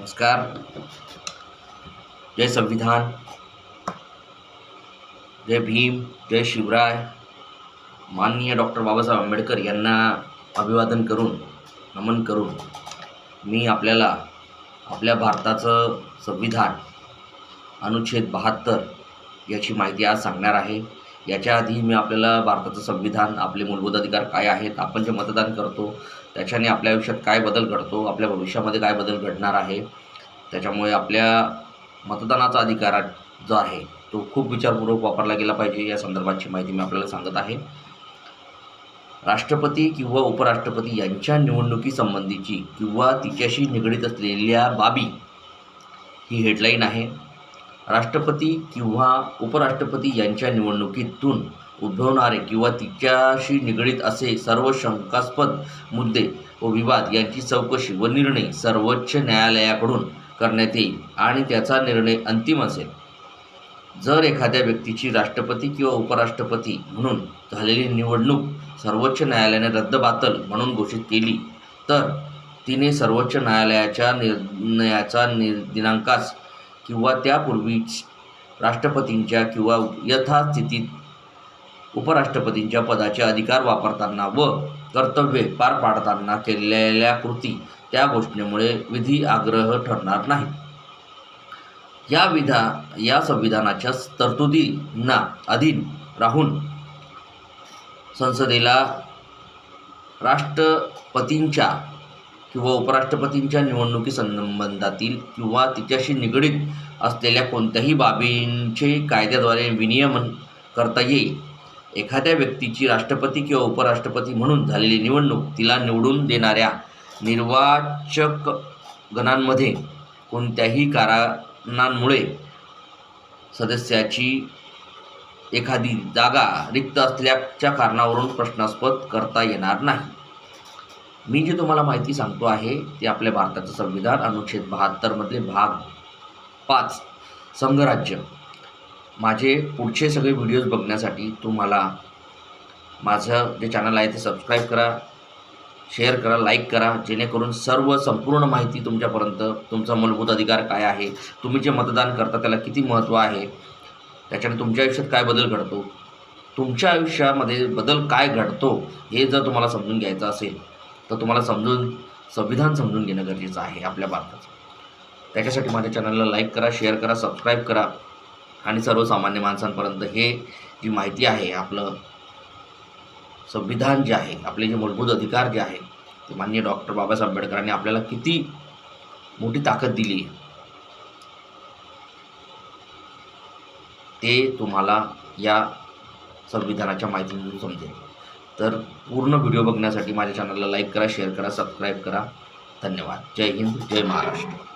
नमस्कार। जय संविधान। जय भीम जय शिवराय। माननीय डॉक्टर बाबासाहेब आंबेडकर यांना अभिवादन करून नमन करून मी आपल्याला आपल्या भारताचं संविधान अनुच्छेद बहात्तर याची माहिती आज सांगणार आहे. याच्या आधी मी आपल्याला भारताचं संविधान आपले मूलभूत अधिकार काय आहेत आपण जे मतदान करतो त्याच्याने आपल्या आयुष्यात काय बदल घडतो आपल्या भविष्यामध्ये काय बदल घडणार आहे त्याच्यामुळे आपल्या मतदानाचा अधिकार जो आहे तो खूप विचारपूर्वक वापरला गेला पाहिजे. या संदर्भाची माहिती मी आपल्याला सांगत आहे. राष्ट्रपती किंवा उपराष्ट्रपती यांच्या निवडणुकीसंबंधीची किंवा तिच्याशी निगडीत असलेल्या बाबी ही हेडलाईन आहे. राष्ट्रपती किंवा उपराष्ट्रपती यांच्या निवडणुकीतून उद्भवणारे किंवा तिच्याशी निगडीत असे सर्व शंकास्पद मुद्दे व विवाद यांची चौकशी व निर्णय सर्वोच्च न्यायालयाकडून करण्यात येईल आणि त्याचा निर्णय अंतिम असेल. जर एखाद्या व्यक्तीची राष्ट्रपती किंवा उपराष्ट्रपती म्हणून झालेली निवडणूक सर्वोच्च न्यायालयाने रद्दबातल म्हणून घोषित केली तर तिने सर्वोच्च न्यायालयाच्या निर्णयाचा नि दिनांकास किंवा त्यापूर्वीच राष्ट्रपतींच्या किंवा यथास्थितीत उपराष्ट्रपतींच्या पदाचे अधिकार वापरताना व कर्तव्ये पार पाडताना केलेल्या कृती त्या घोषणेमुळे विधी आग्रह ठरणार नाही. या विधा या संविधानाच्या तरतुदींना अधीन राहून संसदेला राष्ट्रपतींच्या किंवा उपराष्ट्रपतींच्या निवडणुकी संबंधातील किंवा तिच्याशी निगडीत असलेल्या कोणत्याही बाबींचे कायद्याद्वारे विनियमन करता येईल. एखाद्या व्यक्तीची राष्ट्रपती किंवा उपराष्ट्रपती म्हणून झालेली निवडणूक तिला निवडून देणाऱ्या निर्वाचक गणांमध्ये कोणत्याही कारणांमुळे सदस्याची एखादी जागा रिक्त असल्याच्या कारणावरून प्रश्नास्पद करता येणार नाही. मी जे तुम्हाला माहिती सांगतो आहे ते आपल्या भारताचं संविधान अनुच्छेद बहात्तरमधले भाग पाच संघराज्य. माझे पुढचे सगळे व्हिडिओज बघण्यासाठी तुम्हाला माझं जे चॅनल आहे ते सबस्क्राईब करा शेअर करा लाईक करा जेणेकरून सर्व संपूर्ण माहिती तुमच्यापर्यंत तुमचा मूलभूत अधिकार काय आहे तुम्ही जे मतदान करता त्याला किती महत्त्व आहे त्याच्याने तुमच्या आयुष्यात काय बदल घडतो तुमच्या आयुष्यामध्ये बदल काय घडतो हे जर तुम्हाला समजून घ्यायचं असेल तर तुम्हाला समजून संविधान समजून घेणं गरजेचं आहे आपल्या भारताचं. त्याच्यासाठी माझ्या चॅनलला लाईक करा शेअर करा सबस्क्राईब करा. आणि सर्वसामान्य माणसांपर्यंत हे जी माहिती आहे आपलं संविधान जे आहे आपले जे मूलभूत अधिकार जे आहे ते माननीय डॉक्टर बाबासाहेब आंबेडकरांनी आपल्याला किती मोठी ताकद दिली ते तुम्हाला या संविधानाच्या माहितीमधून समजेल. तर पूर्ण व्हिडिओ बघण्यासाठी माझ्या चॅनलला लाईक करा शेअर करा सबस्क्राईब करा. धन्यवाद. जय हिंद जय महाराष्ट्र.